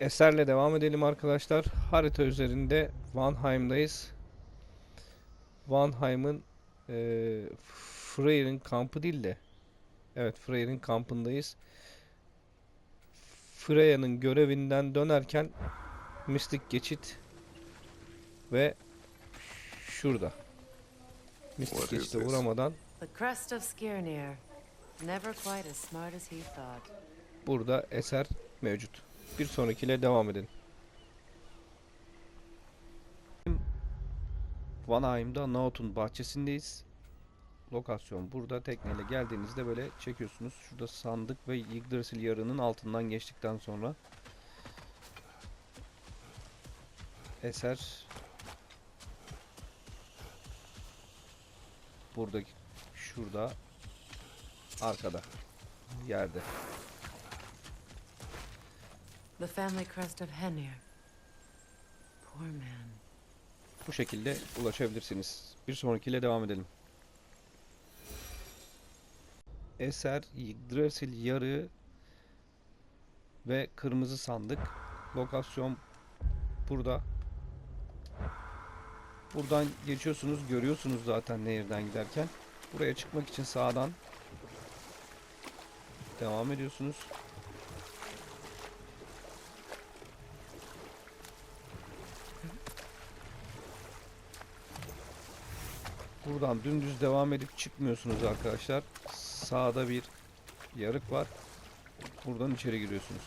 Eserle devam edelim arkadaşlar. Harita üzerinde Vanheim'dayız. Vanheim'ın eee Freyr'in kampı değil de Evet Freyr'in kampındayız. Freya'nın görevinden dönerken mistik geçit ve şurada. Mistik geçite thought. burada eser mevcut. Bir sonrakiyle devam edelim. Vanaheim'da Naut'un bahçesindeyiz. Lokasyon burada. Tekneyle geldiğinizde böyle çekiyorsunuz. Şurada sandık ve Yggdrasil yarının altından geçtikten sonra eser buradaki şurada arkada yerde. The family crest of Henir. Poor man. Bu şekilde ulaşabilirsiniz. Bir sonrakiyle devam edelim. Eser, Yggdrasil yarığı ve kırmızı sandık. Lokasyon burada. Buradan geçiyorsunuz, görüyorsunuz zaten nehirden giderken. Buraya çıkmak için sağdan devam ediyorsunuz. Buradan dümdüz devam edip çıkmıyorsunuz arkadaşlar. Sağda bir yarık var. Buradan içeri giriyorsunuz.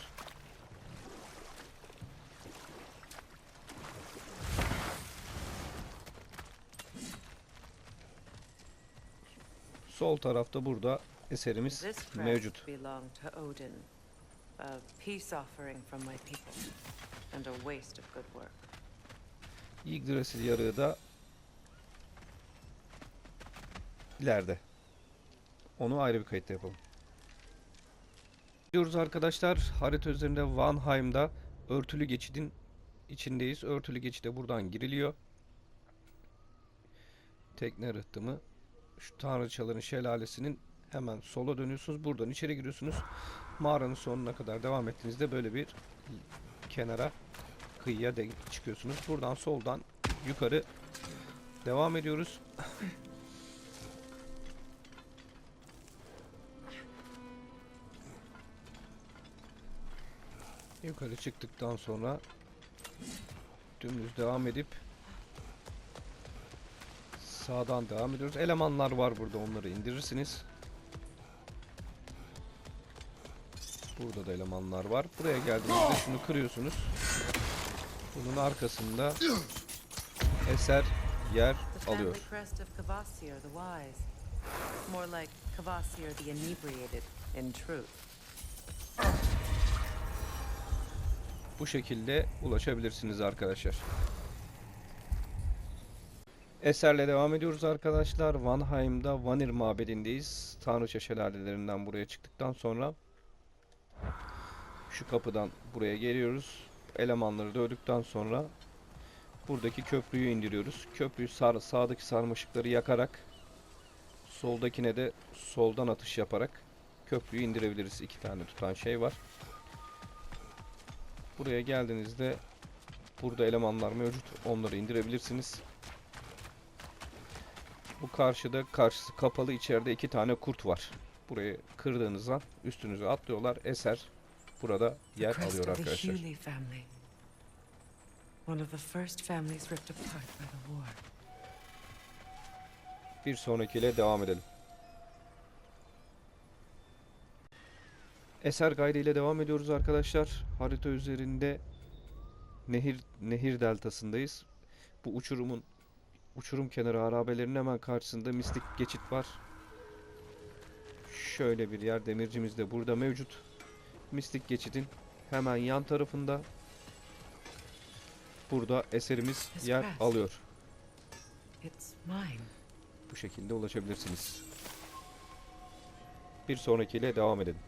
Sol tarafta burada eserimiz mevcut. belonged to Odin. İleride. Onu ayrı bir kayıtta yapalım. Diyoruz arkadaşlar. Harita üzerinde Vanheim'da örtülü geçidin içindeyiz. Örtülü geçide buradan giriliyor. Tekne rıhtımı şu tanrıçaların şelalesinin hemen sola dönüyorsunuz. Buradan içeri giriyorsunuz. Mağaranın sonuna kadar devam ettiğinizde böyle bir kenara kıyıya de çıkıyorsunuz. Buradan soldan yukarı devam ediyoruz. Yukarı çıktıktan sonra dümdüz devam edip sağdan devam ediyoruz. Elemanlar var burada onları indirirsiniz. Burada da elemanlar var. Buraya geldiğinizde şunu kırıyorsunuz. Bunun arkasında eser yer alıyor. More like Kvasir the Inebriated, in truth. Bu şekilde ulaşabilirsiniz arkadaşlar. Eserle devam ediyoruz arkadaşlar. Vanheim'da Vanir mabedindeyiz. Tanrıça şelalelerinden buraya çıktıktan sonra şu kapıdan buraya geliyoruz. Elemanları dövdükten sonra buradaki köprüyü indiriyoruz. Köprüyü sar sağdaki sarmaşıkları yakarak soldakine de soldan atış yaparak köprüyü indirebiliriz. İki tane tutan şey var. Buraya geldiğinizde burada elemanlar mevcut. Onları indirebilirsiniz. Bu karşıda karşısı kapalı içeride iki tane kurt var. Burayı kırdığınızda üstünüze atlıyorlar. Eser burada yer alıyor arkadaşlar. Bir sonrakiyle devam edelim. Eser Gayri ile devam ediyoruz arkadaşlar. Harita üzerinde nehir nehir deltasındayız. Bu uçurumun uçurum kenarı harabelerinin hemen karşısında mistik geçit var. Şöyle bir yer demircimiz de burada mevcut. Mistik geçidin hemen yan tarafında burada eserimiz yer alıyor. Bu şekilde ulaşabilirsiniz. Bir sonrakiyle devam edelim.